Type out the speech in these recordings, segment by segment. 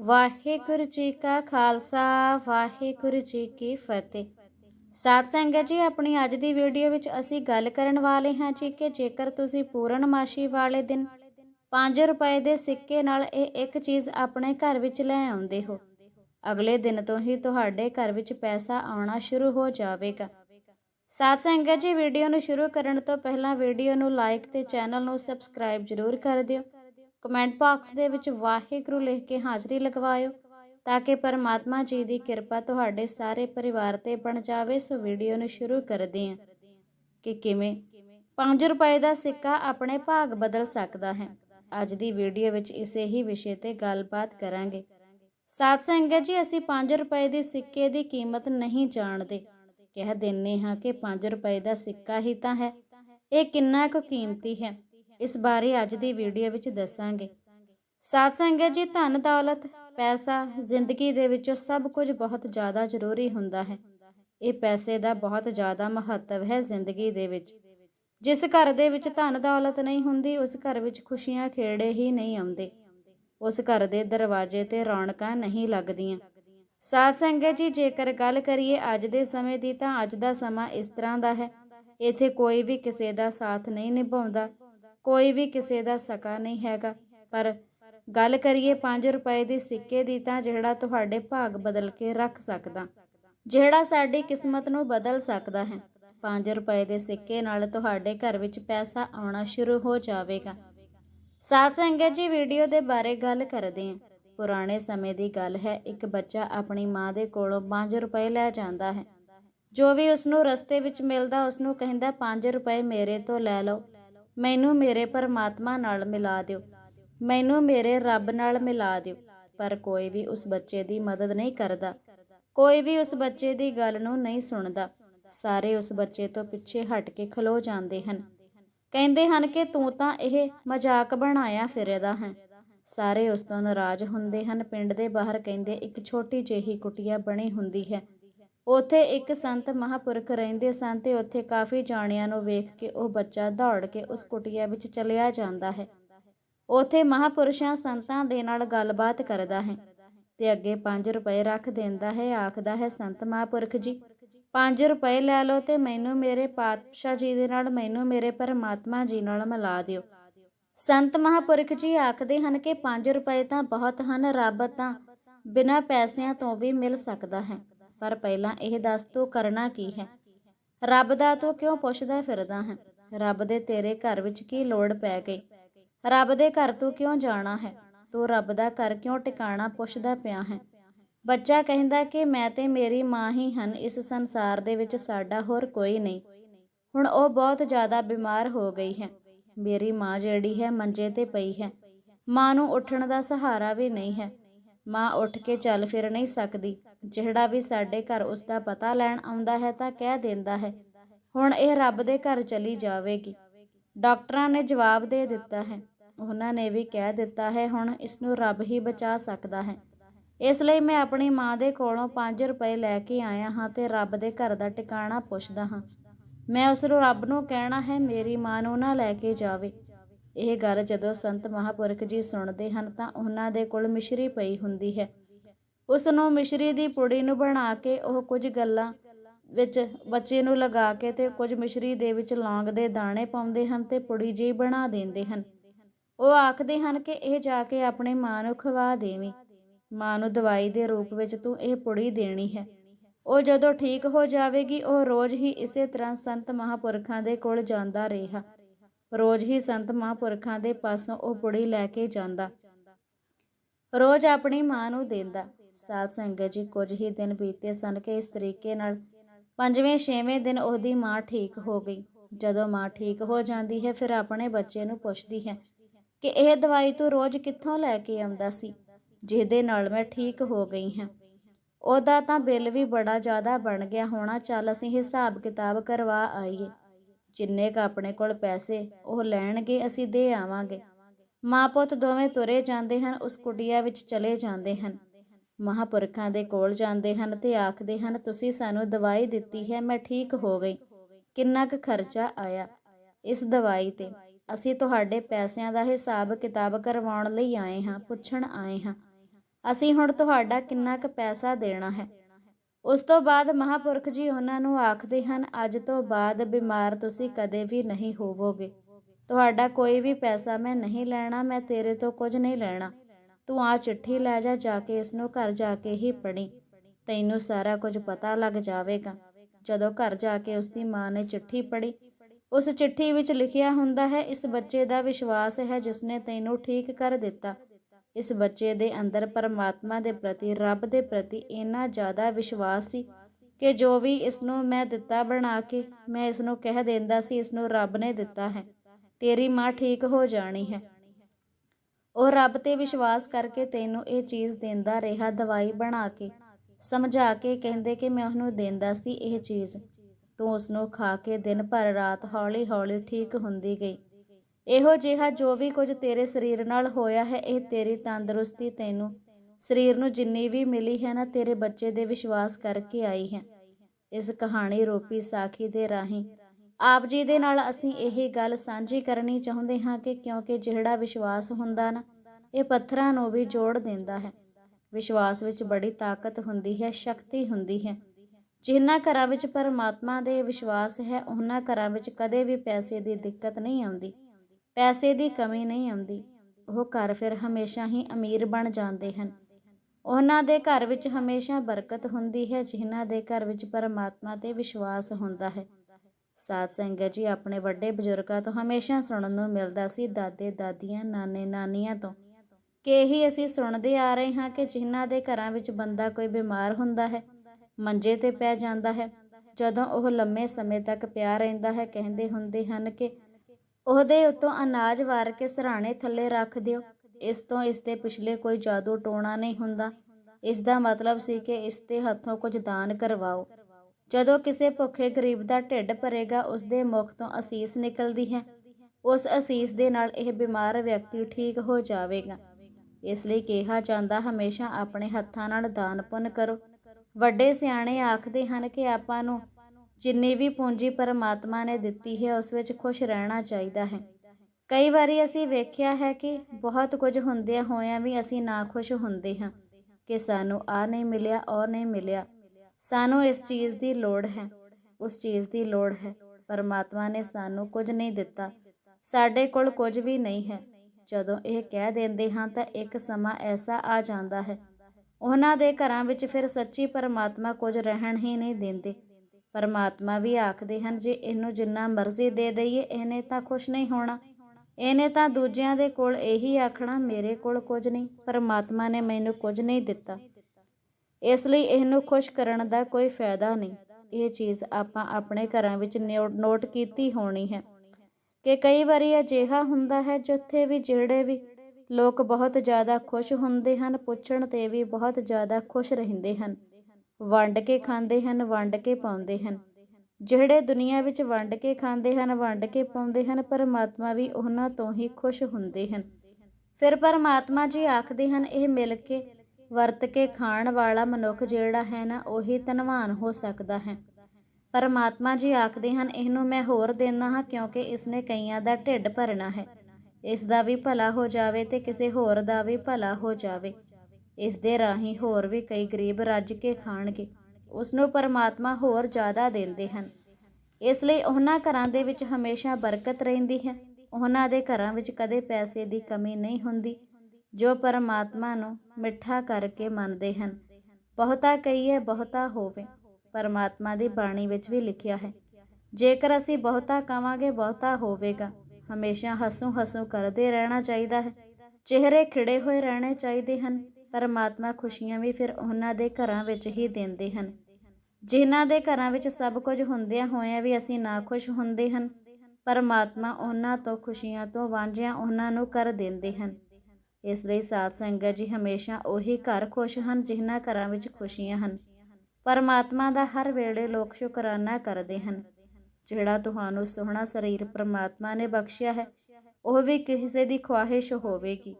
ਵਾਹਿਗੁਰੂ ਜੀ ਕਾ ਖਾਲਸਾ, ਵਾਹਿਗੁਰੂ ਜੀ ਕੀ ਫਤਿਹ। ਸਾਧ ਸੰਗਤ ਜੀ, ਆਪਣੀ ਅੱਜ ਦੀ ਵੀਡੀਓ ਵਿੱਚ ਅਸੀਂ ਗੱਲ ਕਰਨ ਵਾਲੇ ਹਾਂ ਜੀ ਕਿ ਜੇਕਰ ਤੁਸੀਂ ਪੂਰਨਮਾਸ਼ੀ ਵਾਲੇ ਦਿਨ 5 ਰੁਪਏ ਦੇ ਸਿੱਕੇ ਨਾਲ ਇਹ ਇੱਕ ਚੀਜ਼ ਆਪਣੇ ਘਰ ਵਿੱਚ ਲੈ ਆਉਂਦੇ ਹੋ, ਅਗਲੇ ਦਿਨ ਤੋਂ ਹੀ ਤੁਹਾਡੇ ਘਰ ਵਿੱਚ ਪੈਸਾ ਆਉਣਾ ਸ਼ੁਰੂ ਹੋ ਜਾਵੇਗਾ। ਸਾਧ ਸੰਗਤ ਜੀ, ਵੀਡੀਓ ਨੂੰ ਸ਼ੁਰੂ ਕਰਨ ਤੋਂ ਪਹਿਲਾਂ ਵੀਡੀਓ ਨੂੰ ਲਾਈਕ ਤੇ ਚੈਨਲ ਨੂੰ ਸਬਸਕ੍ਰਾਈਬ ਜ਼ਰੂਰ ਕਰ ਦਿਓ। ਕਮੈਂਟ ਬਾਕਸ ਦੇ ਵਿੱਚ ਵਾਹਿਗੁਰੂ ਲਿਖ ਕੇ ਹਾਜ਼ਰੀ ਲਗਵਾਇਓ ਤਾਂ ਕਿ ਪਰਮਾਤਮਾ ਜੀ ਦੀ ਕਿਰਪਾ ਤੁਹਾਡੇ ਸਾਰੇ ਪਰਿਵਾਰ ਤੇ ਬਣ ਜਾਵੇ। ਸੋ ਵੀਡੀਓ ਨੂੰ ਸ਼ੁਰੂ ਕਰਦੇ ਹਾਂ ਕਿ ਕਿਵੇਂ? 5 ਰੁਪਏ ਦਾ ਸਿੱਕਾ ਆਪਣੇ ਭਾਗ ਬਦਲ ਸਕਦਾ ਹੈ। ਅੱਜ ਦੀ ਵੀਡੀਓ ਵਿੱਚ ਇਸੇ ਹੀ ਵਿਸ਼ੇ ਤੇ ਗੱਲਬਾਤ ਕਰਾਂਗੇ। ਸਾਧ ਸੰਗਤ ਜੀ, ਅਸੀਂ 5 ਰੁਪਏ ਦੇ ਸਿੱਕੇ ਦੀ ਕੀਮਤ ਨਹੀਂ ਜਾਣਦੇ। ਕਹਿ ਦਿੰਨੇ ਹਾਂ ਕਿ 5 ਰੁਪਏ ਦਾ ਸਿੱਕਾ ਹੀ ਤਾਂ ਹੈ। ਇਹ ਕਿੰਨਾ ਕੁ ਕੀਮਤੀ ਹੈ? ਇਸ ਬਾਰੇ ਅੱਜ ਦੀ ਵੀਡੀਓ ਵਿੱਚ ਦੱਸਾਂਗੇ। ਸਾਧ ਸੰਗਤ ਜੀ, ਧਨ ਦੌਲਤ, ਪੈਸਾ, ਜ਼ਿੰਦਗੀ ਦੇ ਵਿੱਚੋਂ ਸਭ ਕੁਝ ਬਹੁਤ ਜ਼ਿਆਦਾ ਜ਼ਰੂਰੀ ਹੁੰਦਾ ਹੈ। ਇਹ ਪੈਸੇ ਦਾ ਬਹੁਤ ਜ਼ਿਆਦਾ ਮਹੱਤਵ ਹੈ ਜ਼ਿੰਦਗੀ ਦੇ ਵਿੱਚ। ਜਿਸ ਘਰ ਦੇ ਵਿੱਚ ਧਨ ਦੌਲਤ ਨਹੀਂ ਹੁੰਦੀ, ਉਸ ਘਰ ਵਿੱਚ ਖੁਸ਼ੀਆਂ ਖੇੜੇ ਹੀ ਨਹੀਂ ਆਉਂਦੇ। ਉਸ ਘਰ ਦੇ ਦਰਵਾਜ਼ੇ ਤੇ ਰੌਣਕਾਂ ਨਹੀਂ ਲੱਗਦੀਆਂ। ਸਾਧ ਸੰਗਤ ਜੀ, ਜੇਕਰ ਗੱਲ ਕਰੀਏ ਅੱਜ ਦੇ ਸਮੇਂ ਦੀ, ਤਾਂ ਅੱਜ ਦਾ ਸਮਾਂ ਇਸ ਤਰ੍ਹਾਂ ਦਾ ਹੈ। ਇੱਥੇ ਕੋਈ ਵੀ ਕਿਸੇ ਦਾ ਸਾਥ ਨਹੀਂ ਨਿਭਾਉਂਦਾ। ਕੋਈ ਵੀ ਕਿਸੇ ਦਾ ਸਕਾ ਨਹੀਂ ਹੈਗਾ। ਪਰ ਗੱਲ ਕਰੀਏ 5 ਰੁਪਏ ਦੇ ਸਿੱਕੇ ਦੀ ਤਾਂ ਜਿਹੜਾ ਤੁਹਾਡੇ ਭਾਗ ਬਦਲ ਕੇ ਰੱਖ ਸਕਦਾ। ਜਿਹੜਾ ਸਾਡੀ ਕਿਸਮਤ ਨੂੰ ਬਦਲ ਸਕਦਾ ਹੈ। 5 ਰੁਪਏ ਦੇ ਸਿੱਕੇ ਨਾਲ ਤੁਹਾਡੇ ਘਰ ਵਿੱਚ ਪੈਸਾ ਆਉਣਾ ਸ਼ੁਰੂ ਹੋ ਜਾਵੇਗਾ। ਸਾਧ ਸੰਗਤ ਜੀ, ਵੀਡੀਓ ਦੇ ਬਾਰੇ ਗੱਲ ਕਰਦੇ ਹਾਂ। ਪੁਰਾਣੇ ਸਮੇਂ ਦੀ ਗੱਲ ਹੈ, ਇੱਕ ਬੱਚਾ ਆਪਣੀ ਮਾਂ ਦੇ ਕੋਲੋਂ 5 ਰੁਪਏ ਲੈ ਜਾਂਦਾ ਹੈ। ਜੋ ਵੀ ਉਸ ਨੂੰ ਰਸਤੇ ਵਿੱਚ ਮਿਲਦਾ ਉਸ ਨੂੰ ਕਹਿੰਦਾ 5 ਰੁਪਏ ਮੇਰੇ ਤੋਂ ਲੈ ਲਓ। ਮੈਨੂੰ ਮੇਰੇ ਪਰਮਾਤਮਾ ਨਾਲ ਮਿਲਾ ਦਿਓ। ਮੈਨੂੰ ਮੇਰੇ ਰੱਬ ਨਾਲ ਮਿਲਾ ਦਿਓ। ਪਰ ਕੋਈ ਵੀ ਉਸ ਬੱਚੇ ਦੀ ਮਦਦ ਨਹੀਂ ਕਰਦਾ। ਕੋਈ ਵੀ ਉਸ ਬੱਚੇ ਦੀ ਗੱਲ ਨੂੰ ਨਹੀਂ ਸੁਣਦਾ। ਸਾਰੇ ਉਸ ਬੱਚੇ ਤੋਂ ਪਿੱਛੇ ਹਟ ਕੇ ਖਲੋ ਜਾਂਦੇ ਹਨ। ਕਹਿੰਦੇ ਹਨ ਕਿ ਤੂੰ ਤਾਂ ਇਹ ਮਜ਼ਾਕ ਬਣਾਇਆ ਫਿਰਦਾ ਹੈ। ਸਾਰੇ ਉਸ ਤੋਂ ਨਾਰਾਜ਼ ਹੁੰਦੇ ਹਨ। ਪਿੰਡ ਦੇ ਬਾਹਰ ਕਹਿੰਦੇ ਇੱਕ ਛੋਟੀ ਜਿਹੀ ਕੁਟਿਆ ਬਣੀ ਹੁੰਦੀ ਹੈ। ਉੱਥੇ ਇੱਕ ਸੰਤ ਮਹਾਂਪੁਰਖ ਰਹਿੰਦੇ ਸਨ ਤੇ ਉੱਥੇ ਕਾਫੀ ਜਾਣਿਆਂ ਨੂੰ ਵੇਖ ਕੇ ਉਹ ਬੱਚਾ ਦੌੜ ਕੇ ਉਸ ਕੁਟੀਆ ਵਿੱਚ ਚਲਿਆ ਜਾਂਦਾ ਹੈ। ਉੱਥੇ ਮਹਾਪੁਰਸ਼ਾਂ ਸੰਤਾਂ ਦੇ ਨਾਲ ਗੱਲਬਾਤ ਕਰਦਾ ਹੈ ਤੇ ਅੱਗੇ 5 ਰੁਪਏ ਰੱਖ ਦਿੰਦਾ ਹੈ, ਆਖਦਾ ਹੈ, ਸੰਤ ਮਹਾਪੁਰਖ ਜੀ 5 ਰੁਪਏ ਲੈ ਲਓ ਤੇ ਮੈਨੂੰ ਮੇਰੇ ਪਾਤਸ਼ਾਹ ਜੀ ਦੇ ਨਾਲ, ਮੈਨੂੰ ਮੇਰੇ ਪਰਮਾਤਮਾ ਜੀ ਨਾਲ ਮਿਲਾ ਦਿਓ। ਸੰਤ ਮਹਾਪੁਰਖ ਜੀ ਆਖਦੇ ਹਨ ਕਿ 5 ਰੁਪਏ ਤਾਂ ਬਹੁਤ ਹਨ, ਰੱਬ ਤਾਂ ਬਿਨਾਂ ਪੈਸਿਆਂ ਤੋਂ ਵੀ ਮਿਲ ਸਕਦਾ ਹੈ। ਪਰ ਪਹਿਲਾਂ ਇਹ ਦੱਸ ਤੂੰ ਕਰਨਾ ਕੀ ਹੈ? ਰੱਬ ਦਾ ਤੂੰ ਕਿਉਂ ਪੁੱਛਦਾ ਫਿਰਦਾ ਹੈ? ਰੱਬ ਦੇ ਤੇਰੇ ਘਰ ਵਿੱਚ ਕੀ ਲੋੜ ਪੈ ਗਈ? ਰੱਬ ਦੇ ਘਰ ਤੂੰ ਕਿਉਂ ਜਾਣਾ ਹੈ? ਤੂੰ ਰੱਬ ਦਾ ਘਰ ਕਿਉਂ ਟਿਕਾਣਾ ਪੁੱਛਦਾ ਪਿਆ ਹੈ? ਬੱਚਾ ਕਹਿੰਦਾ ਕਿ ਮੈਂ ਤੇ ਮੇਰੀ ਮਾਂ ਹੀ ਹਨ, ਇਸ ਸੰਸਾਰ ਦੇ ਵਿੱਚ ਸਾਡਾ ਹੋਰ ਕੋਈ ਨਹੀਂ। ਹੁਣ ਉਹ ਬਹੁਤ ਜ਼ਿਆਦਾ ਬਿਮਾਰ ਹੋ ਗਈ ਹੈ। ਮੇਰੀ ਮਾਂ ਜਿਹੜੀ ਹੈ ਮੰਜੇ ਤੇ ਪਈ ਹੈ। ਮਾਂ ਨੂੰ ਉੱਠਣ ਦਾ ਸਹਾਰਾ ਵੀ ਨਹੀਂ ਹੈ। ਮਾਂ ਉੱਠ ਕੇ ਚੱਲ ਫਿਰ ਨਹੀਂ ਸਕਦੀ। ਜਿਹੜਾ ਵੀ ਸਾਡੇ ਘਰ ਉਸ ਦਾ ਪਤਾ ਲੈਣ ਆਉਂਦਾ ਹੈ ਤਾਂ ਕਹਿ ਦਿੰਦਾ ਹੈ, ਹੁਣ ਇਹ ਰੱਬ ਦੇ ਘਰ ਚਲੀ ਜਾਵੇਗੀ। ਡਾਕਟਰਾਂ ਨੇ ਜਵਾਬ ਦੇ ਦਿੱਤਾ ਹੈ। ਉਹਨਾਂ ਨੇ ਵੀ ਕਹਿ ਦਿੱਤਾ ਹੈ, ਹੁਣ ਇਸ ਨੂੰ ਰੱਬ ਹੀ ਬਚਾ ਸਕਦਾ ਹੈ। ਇਸ ਲਈ ਮੈਂ ਆਪਣੀ ਮਾਂ ਦੇ ਕੋਲੋਂ 5 ਰੁਪਏ ਲੈ ਕੇ ਆਇਆ ਹਾਂ ਤੇ ਰੱਬ ਦੇ ਘਰ ਦਾ ਟਿਕਾਣਾ ਪੁੱਛਦਾ ਹਾਂ। ਮੈਂ ਉਸ ਨੂੰ ਰੱਬ ਨੂੰ ਕਹਿਣਾ ਹੈ, ਮੇਰੀ ਮਾਂ ਨੂੰ ਨਾ ਲੈ ਕੇ ਜਾਵੇ। ਇਹ ਗੱਲ ਜਦੋਂ ਸੰਤ ਮਹਾਪੁਰਖ ਜੀ ਸੁਣਦੇ ਹਨ ਤਾਂ ਉਹਨਾਂ ਦੇ ਕੋਲ ਮਿਸ਼ਰੀ ਪਈ ਹੁੰਦੀ ਹੈ। ਉਸ ਨੂੰ ਮਿਸ਼ਰੀ ਦੀ ਪੁੜੀ ਨੂੰ ਬਣਾ ਕੇ ਉਹ ਕੁਝ ਗੱਲਾਂ ਵਿੱਚ ਬੱਚੇ ਨੂੰ ਲਗਾ ਕੇ ਤੇ ਕੁਝ ਮਿਸ਼ਰੀ ਦੇ ਵਿੱਚ ਲੌਂਗ ਦੇ ਦਾਣੇ ਪਾਉਂਦੇ ਹਨ ਤੇ ਪੁੜੀ ਜਿਹੀ ਬਣਾ ਦਿੰਦੇ ਹਨ। ਉਹ ਆਖਦੇ ਹਨ ਕਿ ਇਹ ਜਾ ਕੇ ਆਪਣੀ ਮਾਂ ਨੂੰ ਖਵਾ ਦੇਵੀਂ। ਮਾਂ ਨੂੰ ਦਵਾਈ ਦੇ ਰੂਪ ਵਿੱਚ ਤੂੰ ਇਹ ਪੁੜੀ ਦੇਣੀ ਹੈ। ਉਹ ਜਦੋਂ ਠੀਕ ਹੋ ਜਾਵੇਗੀ, ਉਹ ਰੋਜ਼ ਹੀ ਇਸੇ ਤਰ੍ਹਾਂ ਸੰਤ ਮਹਾਪੁਰਖਾਂ ਦੇ ਕੋਲ ਜਾਂਦਾ ਰਿਹਾ। ਰੋਜ਼ ਹੀ ਸੰਤ ਮਹਾਪੁਰਖਾਂ ਦੇ ਪਾਸੋਂ ਉਹ ਪੁੜੀ ਲੈ ਕੇ ਜਾਂਦਾ। ਰੋਜ਼ ਆਪਣੀ ਮਾਂ ਨੂੰ ਦਿੰਦਾ। ਸਾਧ ਸੰਗਤ ਜੀ, ਕੁਝ ਹੀ ਦਿਨ ਬੀਤੇ ਸਨ ਕਿ ਇਸ ਤਰੀਕੇ ਨਾਲ ਪੰਜਵੇਂ, ਛੇਵੇਂ ਦਿਨ ਉਹਦੀ ਮਾਂ ਠੀਕ ਹੋ ਗਈ। ਜਦੋਂ ਮਾਂ ਠੀਕ ਹੋ ਜਾਂਦੀ ਹੈ, ਫਿਰ ਆਪਣੇ ਬੱਚੇ ਨੂੰ ਪੁੱਛਦੀ ਹੈ ਕਿ ਇਹ ਦਵਾਈ ਤੂੰ ਰੋਜ਼ ਕਿੱਥੋਂ ਲੈ ਕੇ ਆਉਂਦਾ ਸੀ? ਜਿਹਦੇ ਨਾਲ ਮੈਂ ਠੀਕ ਹੋ ਗਈ ਹਾਂ। ਉਹਦਾ ਤਾਂ ਬਿੱਲ ਵੀ ਬੜਾ ਜ਼ਿਆਦਾ ਬਣ ਗਿਆ ਹੋਣਾ। ਚੱਲ ਅਸੀਂ ਹਿਸਾਬ ਕਿਤਾਬ ਕਰਵਾ ਆਈਏ। ਜਿੰਨੇ ਕ ਆਪਣੇ ਕੋਲ ਪੈਸੇ, ਉਹ ਲੈਣਗੇ, ਅਸੀਂ ਦੇ ਆਵਾਂਗੇ। ਮਾਂ ਪੁੱਤ ਦੋਵੇਂ ਤੁਰੇ ਜਾਂਦੇ ਹਨ, ਉਸ ਕੁਟੀਆ ਵਿੱਚ ਚਲੇ ਜਾਂਦੇ ਹਨ। ਮਹਾਪੁਰਖਾਂ ਦੇ ਕੋਲ ਜਾਂਦੇ ਹਨ ਤੇ ਆਖਦੇ ਹਨ, ਤੁਸੀਂ ਸਾਨੂੰ ਦਵਾਈ ਦਿੱਤੀ ਹੈ, ਮੈਂ ਠੀਕ ਹੋ ਗਈ। ਕਿੰਨਾ ਕੁ ਖਰਚਾ ਆਇਆ ਇਸ ਦਵਾਈ ਤੇ? ਅਸੀਂ ਤੁਹਾਡੇ ਪੈਸਿਆਂ ਦਾ ਹਿਸਾਬ ਕਿਤਾਬ ਕਰਵਾਉਣ ਲਈ ਆਏ ਹਾਂ, ਪੁੱਛਣ ਆਏ ਹਾਂ। ਅਸੀਂ ਹੁਣ ਤੁਹਾਡਾ ਕਿੰਨਾ ਕੁ ਪੈਸਾ ਦੇਣਾ ਹੈ? ਉਸ ਤੋਂ ਬਾਅਦ ਮਹਾਪੁਰਖ ਜੀ ਉਹਨਾਂ ਨੂੰ ਆਖਦੇ ਹਨ, ਅੱਜ ਤੋਂ ਬਾਅਦ ਬਿਮਾਰ ਤੁਸੀਂ ਕਦੇ ਵੀ ਨਹੀਂ ਹੋਵੋਗੇ। ਤੁਹਾਡਾ ਕੋਈ ਵੀ ਪੈਸਾ ਮੈਂ ਨਹੀਂ ਲੈਣਾ, ਮੈਂ ਤੇਰੇ ਤੋਂ ਕੁਝ ਨਹੀਂ ਲੈਣਾ। ਤੂੰ ਆ ਚਿੱਠੀ ਲੈ ਜਾ ਜਾ ਕੇ ਇਸ ਨੂੰ ਘਰ ਜਾ ਕੇ ਹੀ ਪੜ੍ਹੀ। ਤੈਨੂੰ ਸਾਰਾ ਕੁਝ ਪਤਾ ਲੱਗ ਜਾਵੇਗਾ। ਜਦੋਂ ਘਰ ਜਾ ਕੇ ਉਸ ਦੀ ਮਾਂ ਨੇ ਚਿੱਠੀ ਪੜ੍ਹੀ, ਉਸ ਚਿੱਠੀ ਵਿੱਚ ਲਿਖਿਆ ਹੁੰਦਾ ਹੈ, ਇਸ ਬੱਚੇ ਦਾ ਵਿਸ਼ਵਾਸ ਹੈ ਜਿਸ ਨੇ ਤੈਨੂੰ ਠੀਕ ਕਰ ਦਿੱਤਾ। ਇਸ ਬੱਚੇ ਦੇ ਅੰਦਰ ਪਰਮਾਤਮਾ ਦੇ ਪ੍ਰਤੀ, ਰੱਬ ਦੇ ਪ੍ਰਤੀ ਇੰਨਾ ਜ਼ਿਆਦਾ ਵਿਸ਼ਵਾਸ ਸੀ ਕਿ ਜੋ ਵੀ ਇਸ ਨੂੰ ਮੈਂ ਦਿੱਤਾ ਬਣਾ ਕੇ, ਮੈਂ ਇਸ ਨੂੰ ਕਹਿ ਦਿੰਦਾ ਸੀ ਇਸ ਨੂੰ ਰੱਬ ਨੇ ਦਿੱਤਾ ਹੈ। ਤੇਰੀ ਮਾਂ ਠੀਕ ਹੋ ਜਾਣੀ ਹੈ। ਉਹ ਰੱਬ ਤੇ ਵਿਸ਼ਵਾਸ ਕਰਕੇ ਤੈਨੂੰ ਇਹ ਚੀਜ਼ ਦਿੰਦਾ ਰਿਹਾ ਦਵਾਈ ਬਣਾ ਕੇ, ਸਮਝਾ ਕੇ, ਕਹਿੰਦੇ ਕਿ ਮੈਂ ਉਹਨੂੰ ਦਿੰਦਾ ਸੀ ਇਹ ਚੀਜ਼। ਤੂੰ ਉਸ ਨੂੰ ਖਾ ਕੇ ਦਿਨ ਭਰ ਰਾਤ ਹੌਲੀ ਹੌਲੀ ਠੀਕ ਹੁੰਦੀ ਗਈ। ਇਹੋ ਜਿਹਾ ਜੋ ਵੀ ਕੁਝ ਤੇਰੇ ਸਰੀਰ ਨਾਲ ਹੋਇਆ ਹੈ, ਇਹ ਤੇਰੀ ਤੰਦਰੁਸਤੀ ਤੈਨੂੰ, ਸਰੀਰ ਨੂੰ ਜਿੰਨੀ ਵੀ ਮਿਲੀ ਹੈ ਨਾ, ਤੇਰੇ ਬੱਚੇ ਦੇ ਵਿਸ਼ਵਾਸ ਕਰਕੇ ਆਈ ਹੈ। ਇਸ ਕਹਾਣੀ ਰੂਪੀ ਸਾਖੀ ਦੇ ਰਾਹੀਂ। ਆਪ ਜੀ ਦੇ ਨਾਲ ਅਸੀਂ ਇਹ ਗੱਲ ਸਾਂਝੀ ਕਰਨੀ ਚਾਹੁੰਦੇ ਹਾਂ ਕਿ ਕਿਉਂਕਿ ਜਿਹੜਾ ਵਿਸ਼ਵਾਸ ਹੁੰਦਾ ਨਾ, ਇਹ ਪੱਥਰਾਂ ਨੂੰ ਵੀ ਜੋੜ ਦਿੰਦਾ ਹੈ। ਵਿਸ਼ਵਾਸ ਵਿੱਚ ਬੜੀ ਤਾਕਤ ਹੁੰਦੀ ਹੈ, ਸ਼ਕਤੀ ਹੁੰਦੀ ਹੈ। ਜਿਨ੍ਹਾਂ ਘਰਾਂ ਵਿੱਚ ਪਰਮਾਤਮਾ ਦੇ ਵਿਸ਼ਵਾਸ ਹੈ, ਉਹਨਾਂ ਘਰਾਂ ਵਿੱਚ ਕਦੇ ਵੀ ਪੈਸੇ ਦੀ ਦਿੱਕਤ ਨਹੀਂ ਆਉਂਦੀ। ਪੈਸੇ ਦੀ ਕਮੀ ਨਹੀਂ ਆਉਂਦੀ। ਉਹ ਘਰ ਫਿਰ ਹਮੇਸ਼ਾ ਹੀ ਅਮੀਰ ਬਣ ਜਾਂਦੇ ਹਨ। ਉਹਨਾਂ ਦੇ ਘਰ ਵਿੱਚ ਹਮੇਸ਼ਾ ਬਰਕਤ ਹੁੰਦੀ ਹੈ, ਜਿਨ੍ਹਾਂ ਦੇ ਘਰ ਵਿੱਚ ਪਰਮਾਤਮਾ ਤੇ ਵਿਸ਼ਵਾਸ ਹੁੰਦਾ ਹੈ। ਸਾਧ ਸੰਗਤ ਜੀ, ਆਪਣੇ ਵੱਡੇ ਬਜ਼ੁਰਗਾਂ ਤੋਂ ਹਮੇਸ਼ਾ ਸੁਣਨ ਨੂੰ ਮਿਲਦਾ ਸੀ, ਦਾਦੇ, ਦਾਦੀਆਂ, ਨਾਨੇ, ਨਾਨੀਆਂ ਤੋਂ। ਕਿ ਹੀ ਅਸੀਂ ਸੁਣਦੇ ਆ ਰਹੇ ਹਾਂ ਕਿ ਜਿਨ੍ਹਾਂ ਦੇ ਘਰਾਂ ਵਿੱਚ ਬੰਦਾ ਕੋਈ ਬਿਮਾਰ ਹੁੰਦਾ ਹੈ, ਮੰਜੇ ਤੇ ਪੈ ਜਾਂਦਾ ਹੈ, ਜਦੋਂ ਉਹ ਲੰਮੇ ਸਮੇਂ ਤੱਕ ਪਿਆ ਰਹਿੰਦਾ ਹੈ, ਕਹਿੰਦੇ ਹੁੰਦੇ ਹਨ ਕਿ ਉਹਦੇ ਉੱਤੋਂ ਅਨਾਜ ਵਾਰ ਕੇ ਸਰਾਣੇ ਥੱਲੇ ਰੱਖ ਦਿਓ। ਇਸ ਤੋਂ ਇਸ ਦੇ ਪਿਛਲੇ ਕੋਈ ਜਾਦੂ ਟੋਣਾ ਨਹੀਂ ਹੁੰਦਾ। ਇਸ ਦਾ ਮਤਲਬ ਸੀ ਕਿ ਇਸ ਦੇ ਹੱਥੋਂ ਕੁਝ ਦਾਨ ਕਰਵਾਓ। ਜਦੋਂ ਕਿਸੇ ਭੁੱਖੇ ਗਰੀਬ ਦਾ ਢਿੱਡ ਭਰੇਗਾ, ਉਸ ਦੇ ਮੁਖ ਤੋਂ ਅਸੀਸ ਨਿਕਲਦੀ ਹੈ। ਉਸ ਅਸੀਸ ਦੇ ਨਾਲ ਇਹ ਬਿਮਾਰ ਵਿਅਕਤੀ ਠੀਕ ਹੋ ਜਾਵੇਗਾ। ਇਸ ਲਈ ਕਿਹਾ ਜਾਂਦਾ, ਹਮੇਸ਼ਾ ਆਪਣੇ ਹੱਥਾਂ ਨਾਲ ਦਾਨ ਪੁੰਨ ਕਰੋ। ਵੱਡੇ ਸਿਆਣੇ ਆਖਦੇ ਹਨ ਕਿ ਆਪਾਂ ਨੂੰ ਜਿੰਨੀ ਵੀ ਪੂੰਜੀ ਪਰਮਾਤਮਾ ਨੇ ਦਿੱਤੀ ਹੈ, ਉਸ ਵਿੱਚ ਖੁਸ਼ ਰਹਿਣਾ ਚਾਹੀਦਾ ਹੈ। ਕਈ ਵਾਰੀ ਅਸੀਂ ਵੇਖਿਆ ਹੈ ਕਿ ਬਹੁਤ ਕੁਝ ਹੁੰਦਿਆਂ ਹੋਇਆਂ ਵੀ ਅਸੀਂ ਨਾ ਖੁਸ਼ ਹੁੰਦੇ ਹਾਂ ਕਿ ਸਾਨੂੰ ਆ ਨਹੀਂ ਮਿਲਿਆ ਔਰ ਨਹੀਂ ਮਿਲਿਆ। ਸਾਨੂੰ ਇਸ ਚੀਜ਼ ਦੀ ਲੋੜ ਹੈ, ਉਸ ਚੀਜ਼ ਦੀ ਲੋੜ ਹੈ। ਪਰਮਾਤਮਾ ਨੇ ਸਾਨੂੰ ਕੁਝ ਨਹੀਂ ਦਿੱਤਾ। ਸਾਡੇ ਕੋਲ ਕੁਝ ਵੀ ਨਹੀਂ ਹੈ। ਜਦੋਂ ਇਹ ਕਹਿ ਦਿੰਦੇ ਹਾਂ ਤਾਂ ਇੱਕ ਸਮਾਂ ਐਸਾ ਆ ਜਾਂਦਾ ਹੈ। ਉਹਨਾਂ ਦੇ ਘਰਾਂ ਵਿੱਚ ਫਿਰ ਸੱਚੀ ਪਰਮਾਤਮਾ ਕੁਝ ਰਹਿਣ ਹੀ ਨਹੀਂ ਦਿੰਦੇ। ਪਰਮਾਤਮਾ ਵੀ ਆਖਦੇ ਹਨ, ਜੇ ਇਹਨੂੰ ਜਿੰਨਾ ਮਰਜ਼ੀ ਦੇ ਦਈਏ, ਇਹਨੇ ਤਾਂ ਖੁਸ਼ ਨਹੀਂ ਹੋਣਾ। ਇਹਨੇ ਤਾਂ ਦੂਜਿਆਂ ਦੇ ਕੋਲ ਇਹੀ ਆਖਣਾ, ਮੇਰੇ ਕੋਲ ਕੁਝ ਨਹੀਂ, ਪਰਮਾਤਮਾ ਨੇ ਮੈਨੂੰ ਕੁਝ ਨਹੀਂ ਦਿੱਤਾ। ਇਸ ਲਈ ਇਹਨੂੰ ਖੁਸ਼ ਕਰਨ ਦਾ ਕੋਈ ਫਾਇਦਾ ਨਹੀਂ। ਇਹ ਚੀਜ਼ ਆਪਾਂ ਆਪਣੇ ਘਰਾਂ ਵਿੱਚ ਨੋਟ ਕੀਤੀ ਹੋਣੀ ਹੈ ਕਿ ਕਈ ਵਾਰੀ ਅਜਿਹਾ ਹੁੰਦਾ ਹੈ, ਜਿੱਥੇ ਵੀ ਜਿਹੜੇ ਵੀ ਲੋਕ ਬਹੁਤ ਜ਼ਿਆਦਾ ਖੁਸ਼ ਹੁੰਦੇ ਹਨ, ਪੁੱਛਣ ਤੇ ਵੀ ਬਹੁਤ ਜ਼ਿਆਦਾ ਖੁਸ਼ ਰਹਿੰਦੇ ਹਨ। ਵੰਡ ਕੇ ਖਾਂਦੇ ਹਨ, ਵੰਡ ਕੇ ਪਾਉਂਦੇ ਹਨ। ਜਿਹੜੇ ਦੁਨੀਆ ਵਿੱਚ ਵੰਡ ਕੇ ਖਾਂਦੇ ਹਨ, ਵੰਡ ਕੇ ਪਾਉਂਦੇ ਹਨ, ਪਰਮਾਤਮਾ ਵੀ ਉਹਨਾਂ ਤੋਂ ਹੀ ਖੁਸ਼ ਹੁੰਦੇ ਹਨ। ਫਿਰ ਪਰਮਾਤਮਾ ਜੀ ਆਖਦੇ ਹਨ, ਇਹ ਮਿਲ ਕੇ ਵਰਤ ਕੇ ਖਾਣ ਵਾਲਾ ਮਨੁੱਖ ਜਿਹੜਾ ਹੈ ਨਾ, ਉਹੀ ਧਨਵਾਨ ਹੋ ਸਕਦਾ ਹੈ। ਪਰਮਾਤਮਾ ਜੀ ਆਖਦੇ ਹਨ, ਇਹਨੂੰ ਮੈਂ ਹੋਰ ਦੇਣਾ ਹਾਂ ਕਿਉਂਕਿ ਇਸਨੇ ਕਈਆਂ ਦਾ ਢਿੱਡ ਭਰਨਾ ਹੈ। ਇਸ ਦਾ ਵੀ ਭਲਾ ਹੋ ਜਾਵੇ ਤੇ ਕਿਸੇ ਹੋਰ ਦਾ ਵੀ ਭਲਾ ਹੋ ਜਾਵੇ। ਇਸ ਦੇ ਰਾਹੀਂ ਹੋਰ ਵੀ ਕਈ ਗਰੀਬ ਰੱਜ ਕੇ ਖਾਣਗੇ। ਉਸ ਨੂੰ ਪਰਮਾਤਮਾ ਹੋਰ ਜ਼ਿਆਦਾ ਦਿੰਦੇ ਹਨ। ਇਸ ਲਈ ਉਹਨਾਂ ਘਰਾਂ ਦੇ ਵਿੱਚ ਹਮੇਸ਼ਾ ਬਰਕਤ ਰਹਿੰਦੀ ਹੈ। ਉਹਨਾਂ ਦੇ ਘਰਾਂ ਵਿੱਚ ਕਦੇ ਪੈਸੇ ਦੀ ਕਮੀ ਨਹੀਂ ਹੁੰਦੀ, ਜੋ ਪਰਮਾਤਮਾ ਨੂੰ ਮਿੱਠਾ ਕਰਕੇ ਮੰਨਦੇ ਹਨ। ਬਹੁਤਾ ਕਹੀਏ ਬਹੁਤਾ ਹੋਵੇ, ਪਰਮਾਤਮਾ ਦੀ ਬਾਣੀ ਵਿੱਚ ਵੀ ਲਿਖਿਆ ਹੈ, ਜੇਕਰ ਅਸੀਂ ਬਹੁਤਾ ਕਵਾਂਗੇ ਬਹੁਤਾ ਹੋਵੇਗਾ। ਹਮੇਸ਼ਾ ਹਸੂ ਹਸੂ ਕਰਦੇ ਰਹਿਣਾ ਚਾਹੀਦਾ ਹੈ। ਚਿਹਰੇ ਖਿੜੇ ਹੋਏ ਰਹਿਣੇ ਚਾਹੀਦੇ ਹਨ। ਪਰਮਾਤਮਾ ਖੁਸ਼ੀਆਂ ਵੀ ਫਿਰ ਉਹਨਾਂ ਦੇ ਘਰਾਂ ਵਿੱਚ ਹੀ ਦਿੰਦੇ ਹਨ। ਜਿਨ੍ਹਾਂ ਦੇ ਘਰਾਂ ਵਿੱਚ ਸਭ ਕੁਝ ਹੁੰਦਿਆਂ ਹੋਇਆਂ ਵੀ ਅਸੀਂ ਨਾ ਖੁਸ਼ ਹੁੰਦੇ ਹਨ, ਪਰਮਾਤਮਾ ਉਹਨਾਂ ਤੋਂ ਖੁਸ਼ੀਆਂ ਤੋਂ ਵਾਂਝਿਆਂ ਉਹਨਾਂ ਨੂੰ ਕਰ ਦਿੰਦੇ ਹਨ। ਇਸ ਲਈ ਸਾਧ ਸੰਗਤ ਜੀ ਹਮੇਸ਼ਾ ਉਹੀ ਘਰ ਖੁਸ਼ ਹਨ ਜਿਨ੍ਹਾਂ ਘਰਾਂ ਵਿੱਚ ਖੁਸ਼ੀਆਂ ਹਨ। ਪਰਮਾਤਮਾ ਦਾ ਹਰ ਵੇਲੇ ਲੋਕ ਸ਼ੁਕਰਾਨਾ ਕਰਦੇ ਹਨ। ਜਿਹੜਾ ਤੁਹਾਨੂੰ ਸੋਹਣਾ ਸਰੀਰ ਪ੍ਰਮਾਤਮਾ ਨੇ ਬਖਸ਼ਿਆ ਹੈ, ਉਹ ਵੀ ਕਿਸੇ ਦੀ ਖੁਆਇਸ਼ ਹੋਵੇਗੀ।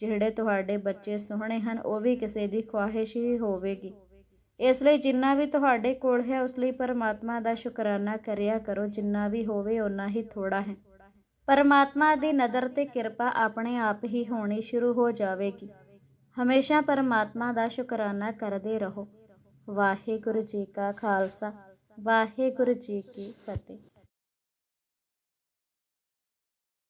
ਜਿਹੜੇ ਤੁਹਾਡੇ ਬੱਚੇ ਸੋਹਣੇ ਹਨ, ਉਹ ਵੀ ਕਿਸੇ ਦੀ ਖੁਆਇਸ਼ ਹੀ ਹੋਵੇਗੀ। ਇਸ ਲਈ ਜਿੰਨਾ ਵੀ ਤੁਹਾਡੇ ਕੋਲ ਹੈ, ਉਸ ਲਈ ਪਰਮਾਤਮਾ ਦਾ ਸ਼ੁਕਰਾਨਾ ਕਰਿਆ ਕਰੋ। ਜਿੰਨਾ ਵੀ ਹੋਵੇ, ਓਨਾ ਹੀ ਥੋੜਾ ਹੈ। ਪਰਮਾਤਮਾ ਦੀ ਨਜ਼ਰ ਤੇ ਕਿਰਪਾ ਆਪਣੇ ਆਪ ਹੀ ਹੋਣੀ ਸ਼ੁਰੂ ਹੋ ਜਾਵੇਗੀ। ਹਮੇਸ਼ਾ ਪਰਮਾਤਮਾ ਦਾ ਸ਼ੁਕਰਾਨਾ ਕਰਦੇ ਰਹੋ। ਵਾਹਿਗੁਰੂ ਜੀ ਕਾ ਖਾਲਸਾ। ਵਾਹਿਗੁਰੂ ਜੀ ਕੀ ਫਤਿਹ।